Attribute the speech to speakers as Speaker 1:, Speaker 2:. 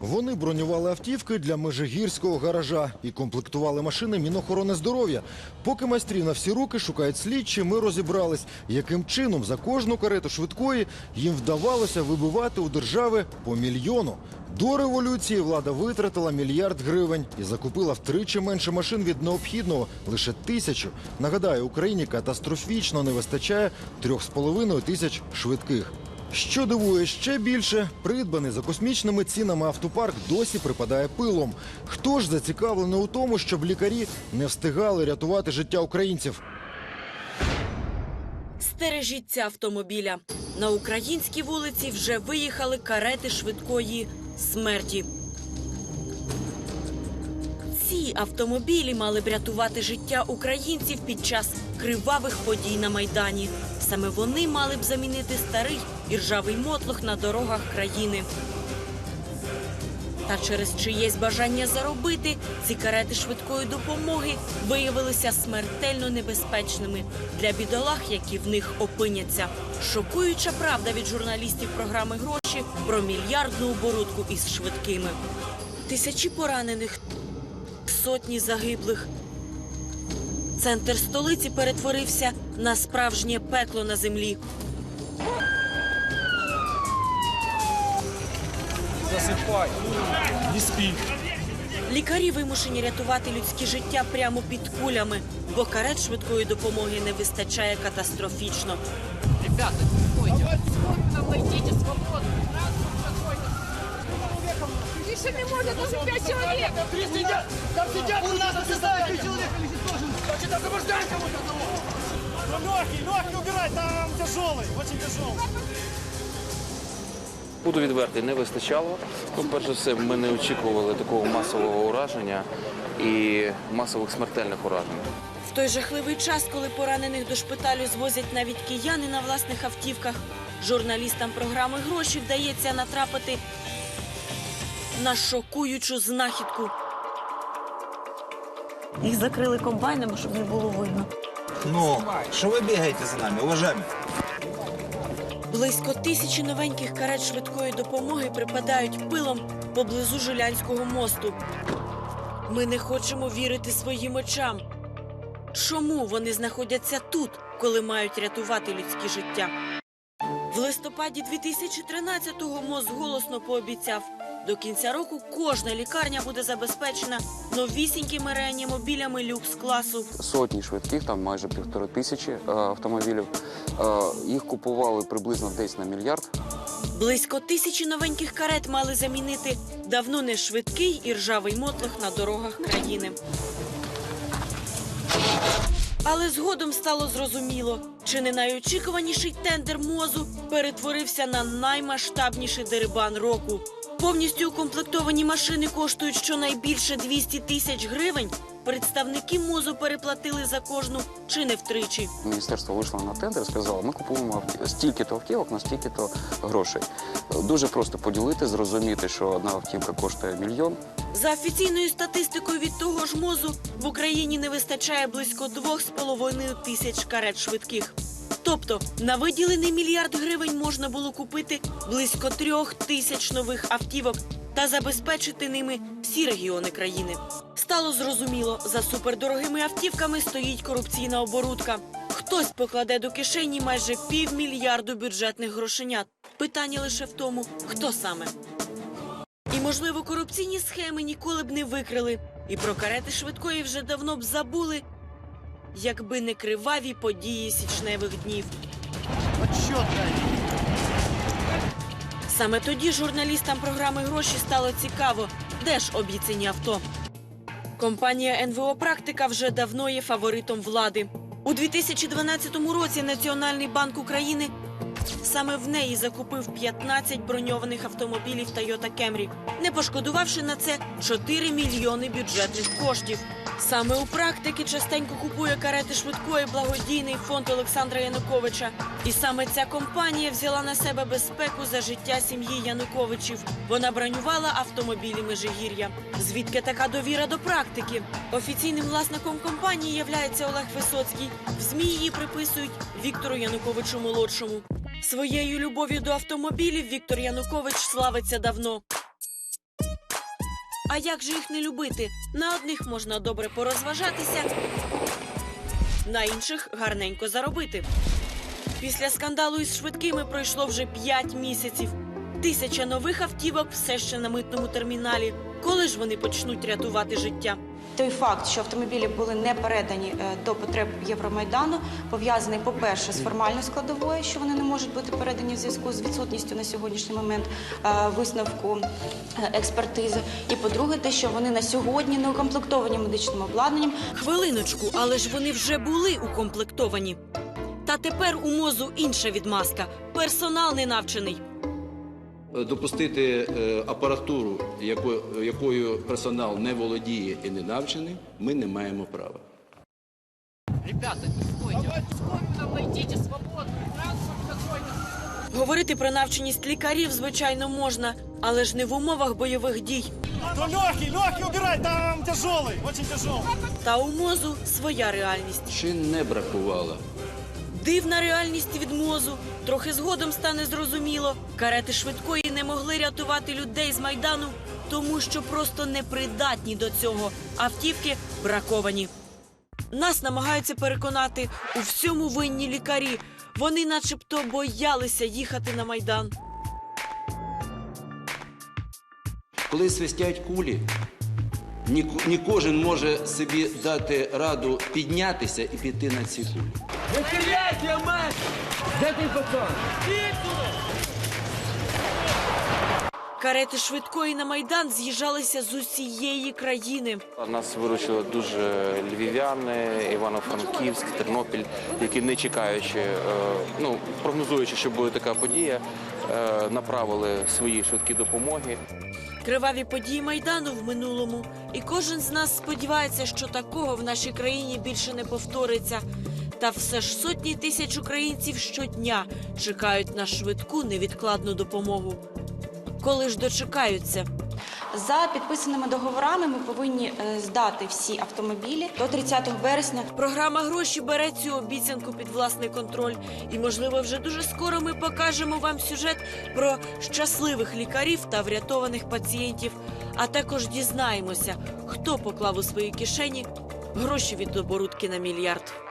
Speaker 1: Вони бронювали автівки для межигірського гаража і комплектували машини Мінохорони здоров'я. Поки майстрі на всі руки шукають слідчі, ми розібрались, яким чином за кожну карету швидкої їм вдавалося вибивати у держави по мільйону. До революції влада витратила мільярд гривень і закупила втричі менше машин від необхідного лише тисячу. Нагадаю, Україні катастрофічно не вистачає трьох з половиною тисяч швидких. Що дивує ще більше, придбаний за космічними цінами автопарк досі припадає пилом. Хто ж зацікавлений у тому, щоб лікарі не встигали рятувати життя українців?
Speaker 2: Стережіться автомобіля. На українській вулиці вже виїхали карети швидкої смерті. Ці автомобілі мали б рятувати життя українців під час кривавих подій на Майдані. Саме вони мали б замінити старий і ржавий мотлох на дорогах країни. Та через чиєсь бажання заробити ці карети швидкої допомоги виявилися смертельно небезпечними для бідолах, які в них опиняться. Шокуюча правда від журналістів програми гроші про мільярдну оборудку із швидкими. Тисячі поранених, сотні загиблих. Центр столиці перетворився на справжнє пекло на землі.
Speaker 3: Засыпай. Не спи.
Speaker 2: Лікарі вимушені рятувати людські життя прямо під кулями, бо карет швидкої допомоги не вистачає катастрофічно.
Speaker 4: Ребята, успокойтесь. Спокойно выйдите, свободно. Тише не может, даже пять человек.
Speaker 5: Три сидят! Там сидят! У нас осуждают! Три человека лежит тоже! Значит, освобождай кого-то одного!
Speaker 3: Легкий, легкий убирай, там тяжелый, очень тяжелый.
Speaker 6: Буду відвертий, не вистачало. Ну, перш за все, ми не очікували такого масового ураження і масових смертельних уражень.
Speaker 2: В той жахливий час, коли поранених до шпиталю звозять навіть кияни на власних автівках, журналістам програми гроші вдається натрапити на шокуючу знахідку. Їх закрили комбайнами, щоб не було видно.
Speaker 7: Ну, що ви бігаєте за нами, уважаємо?
Speaker 2: Близько тисячі новеньких карет швидкої допомоги припадають пилом поблизу Жилянського мосту. Ми не хочемо вірити своїм очам. Чому вони знаходяться тут, коли мають рятувати людські життя? В листопаді 2013-го МОЗ голосно пообіцяв, до кінця року кожна лікарня буде забезпечена новісінькими реанімобілями люкс-класу.
Speaker 6: Сотні швидких, там майже півтори тисячі е, автомобілів. Е, їх купували приблизно десь на мільярд.
Speaker 2: Близько тисячі новеньких карет мали замінити давно не швидкий і ржавий мотлох на дорогах країни. Але згодом стало зрозуміло, чи не найочікуваніший тендер мозу перетворився на наймасштабніший дерибан року. Повністю укомплектовані машини коштують щонайбільше 200 тисяч гривень. Представники мозу переплатили за кожну чи не втричі.
Speaker 6: Міністерство вийшло на тендер і сказало, ми купуємо стільки-то автівок на стільки-то грошей. Е, Дуже просто поділити, зрозуміти, що одна автівка коштує мільйон.
Speaker 2: За офіційною статистикою від того ж мозу в Україні не вистачає близько 2,5 тисяч карет швидких. Тобто на виділений мільярд гривень можна було купити близько трьох тисяч нових автівок та забезпечити ними всі регіони країни. Стало зрозуміло, за супердорогими автівками стоїть корупційна оборудка. Хтось покладе до кишені майже півмільярду бюджетних грошенят. Питання лише в тому, хто саме. І, можливо, корупційні схеми ніколи б не викрили. І про карети швидкої вже давно б забули, якби не криваві події січневих днів.
Speaker 3: Отчет дай.
Speaker 2: Саме тоді журналістам програми гроші стало цікаво, де ж обіцяні авто. Компанія НВО Практика вже давно є фаворитом влади. У 2012 році Національний банк України саме в неї закупив 15 броньованих автомобілів Toyota Camry, не пошкодувавши на це 4 мільйони бюджетних коштів. Саме у практики частенько купує карети швидкої благодійний фонд Олександра Януковича. І саме ця компанія взяла на себе безпеку за життя сім'ї Януковичів. Вона бронювала автомобілі Межигір'я. Звідки така довіра до практики? Офіційним власником компанії являється Олег Висоцький. В ЗМІ її приписують Віктору Януковичу молодшому. Своєю любов'ю до автомобілів Віктор Янукович славиться давно. А як же їх не любити? На одних можна добре порозважатися, на інших гарненько заробити. Після скандалу із швидкими пройшло вже 5 місяців. Тисяча нових автівок все ще на митному терміналі. Коли ж вони почнуть рятувати життя?
Speaker 8: Той факт, що автомобілі були не передані е, до потреб Євромайдану, пов'язаний, по-перше, з формальною складовою, що вони не можуть бути передані в зв'язку з відсутністю на сьогоднішній момент е, висновку е, експертизи. І по-друге, те, що вони на сьогодні не укомплектовані медичним обладнанням,
Speaker 2: Хвилиночку, але ж вони вже були укомплектовані. Та тепер у мозу інша відмазка. Персонал не навчений.
Speaker 9: допустити е, апаратуру, якою, якою персонал не володіє і не навчений, ми не маємо права.
Speaker 4: Ребята, не стойте. Сколько нам найдите свободный транспорт какой-то.
Speaker 2: Говорити про навченість лікарів, звичайно, можна, але ж не в умовах бойових дій.
Speaker 3: То легкий, легкий убирай, там тяжелый, очень тяжелый.
Speaker 2: Та у мозу своя реальність.
Speaker 9: Чи не бракувало?
Speaker 2: Дивна реальність від мозу. Трохи згодом стане зрозуміло. Карети швидкої не могли рятувати людей з майдану, тому що просто непридатні до цього. Автівки браковані. Нас намагаються переконати у всьому винні лікарі. Вони, начебто, боялися їхати на майдан.
Speaker 9: Коли свистять кулі, ні, кожен може собі дати раду піднятися і піти на ці кулі.
Speaker 2: Карети швидкої на майдан з'їжджалися з усієї країни.
Speaker 6: Нас виручили дуже львів'яни, Івано-Франківськ, Тернопіль, які не чекаючи, е, ну прогнозуючи, що буде така подія, е, направили свої швидкі допомоги.
Speaker 2: Криваві події майдану в минулому, і кожен з нас сподівається, що такого в нашій країні більше не повториться. Та все ж сотні тисяч українців щодня чекають на швидку невідкладну допомогу. Коли ж дочекаються,
Speaker 8: за підписаними договорами ми повинні е, здати всі автомобілі до 30 березня.
Speaker 2: програма гроші бере цю обіцянку під власний контроль. І, можливо, вже дуже скоро ми покажемо вам сюжет про щасливих лікарів та врятованих пацієнтів. А також дізнаємося, хто поклав у свої кишені гроші від оборудки на мільярд.